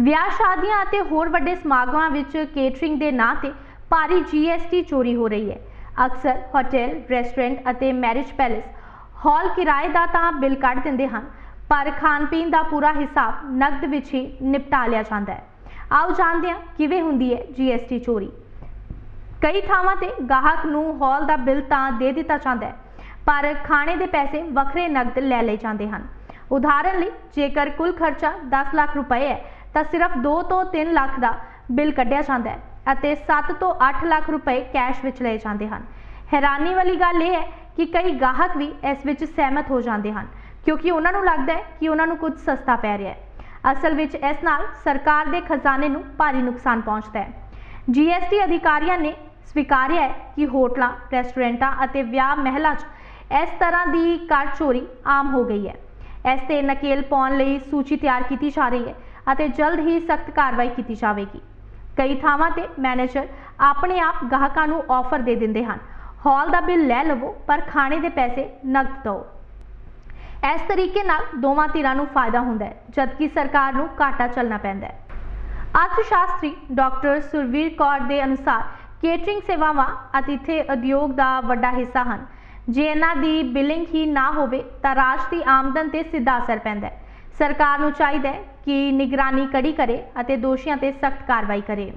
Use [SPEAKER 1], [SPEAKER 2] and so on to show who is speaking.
[SPEAKER 1] ਵਿਆਹ ਸ਼ਾਦੀਆਂ ਅਤੇ ਹੋਰ ਵੱਡੇ ਸਮਾਗਮਾਂ ਵਿੱਚ ਕੇਟਰਿੰਗ ਦੇ ਨਾਂ ਤੇ ਭਾਰੀ ਜੀਐਸਟੀ ਚੋਰੀ ਹੋ ਰਹੀ ਹੈ। ਅਕਸਰ ਹੋਟਲ, ਰੈਸਟੋਰੈਂਟ ਅਤੇ ਮੈਰਿਜ ਪੈਲੇਸ ਹਾਲ ਕਿਰਾਏ ਦਾ ਤਾਂ ਬਿੱਲ ਕੱਢ ਦਿੰਦੇ ਹਨ, ਪਰ ਖਾਣ ਪੀਣ ਦਾ ਪੂਰਾ ਹਿਸਾਬ ਨਕਦ ਵਿੱਚ ਹੀ ਨਿਪਟਾ ਲਿਆ ਜਾਂਦਾ ਹੈ। ਆਓ ਜਾਣਦੇ ਹਾਂ ਕਿਵੇਂ ਹੁੰਦੀ ਹੈ ਜੀਐਸਟੀ ਚੋਰੀ। ਕਈ ਥਾਵਾਂ ਤੇ ਗਾਹਕ ਨੂੰ ਹਾਲ ਦਾ ਬਿੱਲ ਤਾਂ ਦੇ ਦਿੱਤਾ ਜਾਂਦਾ ਹੈ, ਪਰ ਖਾਣੇ ਦੇ ਪੈਸੇ ਵੱਖਰੇ ਨਕਦ ਲੈ ਲਏ ਜਾਂਦੇ ਹਨ। ਉਦਾਹਰਨ ਲਈ, ਜੇਕਰ ਕੁੱਲ ਖਰਚਾ 10 ਲੱਖ ਰੁਪਏ ਹੈ ਤਾਂ ਸਿਰਫ 2 ਤੋਂ 3 ਲੱਖ ਦਾ ਬਿੱਲ ਕੱਢਿਆ ਜਾਂਦਾ ਹੈ ਅਤੇ 7 ਤੋਂ 8 ਲੱਖ ਰੁਪਏ ਕੈਸ਼ ਵਿੱਚ ਲਏ ਜਾਂਦੇ ਹਨ। ਹੈਰਾਨੀ ਵਾਲੀ ਗੱਲ ਇਹ ਹੈ ਕਿ ਕਈ ਗਾਹਕ ਵੀ ਇਸ ਵਿੱਚ ਸਹਿਮਤ ਹੋ ਜਾਂਦੇ ਹਨ, ਕਿਉਂਕਿ ਉਹਨਾਂ ਨੂੰ ਲੱਗਦਾ ਹੈ ਕਿ ਉਹਨਾਂ ਨੂੰ ਕੁਝ ਸਸਤਾ ਪੈ ਰਿਹਾ ਹੈ। ਅਸਲ ਵਿੱਚ ਇਸ ਨਾਲ ਸਰਕਾਰ ਦੇ ਖਜ਼ਾਨੇ ਨੂੰ ਭਾਰੀ ਨੁਕਸਾਨ ਪਹੁੰਚਦਾ ਹੈ। ਜੀਐਸਟੀ ਅਧਿਕਾਰੀਆਂ ਨੇ ਸਵੀਕਾਰਿਆ ਹੈ ਕਿ ਹੋਟਲਾਂ, ਰੈਸਟੋਰੈਂਟਾਂ ਅਤੇ ਵਿਆਹ ਮਹਿਲਾਂ 'ਚ ਇਸ ਤਰ੍ਹਾਂ ਦੀ ਕਾਰ ਚੋਰੀ ਆਮ ਹੋ ਗਈ ਹੈ। ਇਸ ਤੇ ਨਕੇਲ ਪਾਉਣ ਲਈ ਸੂਚੀ ਤਿਆਰ ਕੀਤੀ ਜਾ ਰਹੀ ਹੈ ਅਤੇ ਜਲਦ ਹੀ ਸਖਤ ਕਾਰਵਾਈ ਕੀਤੀ ਜਾਵੇਗੀ। ਕਈ ਥਾਵਾਂ ਤੇ ਮੈਨੇਜਰ ਆਪਣੇ ਆਪ ਗਾਹਕਾਂ ਨੂੰ ਆਫਰ ਦੇ ਦਿੰਦੇ ਹਨ। ਹਾਲ ਦਾ ਬਿੱਲ ਲੈ ਲਵੋ, ਪਰ ਖਾਣੇ ਦੇ ਪੈਸੇ ਨਕਦ ਦਿਓ। ਇਸ ਤਰੀਕੇ ਨਾਲ ਦੋਵਾਂ ਧਿਰਾਂ ਨੂੰ ਫਾਇਦਾ ਹੁੰਦਾ ਹੈ, ਜਦਕਿ ਸਰਕਾਰ ਨੂੰ ਘਾਟਾ ਚੱਲਣਾ ਪੈਂਦਾ ਹੈ। ਅਰਥ ਸ਼ਾਸਤਰੀ ਡਾਕਟਰ ਸੁਰਵੀਰ ਕੌਰ ਦੇ ਅਨੁਸਾਰ ਕੇਟਰਿੰਗ ਸੇਵਾਵਾਂ ਅਤਿਥੀ ਉਦਯੋਗ ਦਾ ਵੱਡਾ ਹਿੱਸਾ ਹਨ। ਜੇ ਇਹਨਾਂ ਦੀ ਬਿਲਿੰਗ ਹੀ ਨਾ ਹੋਵੇ, ਤਾਂ ਰਾਜ ਦੀ ਆਮਦਨ ਤੇ ਸਿੱਧਾ ਅਸਰ ਪੈਂਦਾ ਹੈ। ਸਰਕਾਰ ਨੂੰ ਚਾਹੀਦਾ ਹੈ ਕਿ ਨਿਗਰਾਨੀ ਕੜੀ ਕਰੇ ਅਤੇ ਦੋਸ਼ੀਆਂ ਤੇ ਸਖਤ ਕਾਰਵਾਈ ਕਰੇ।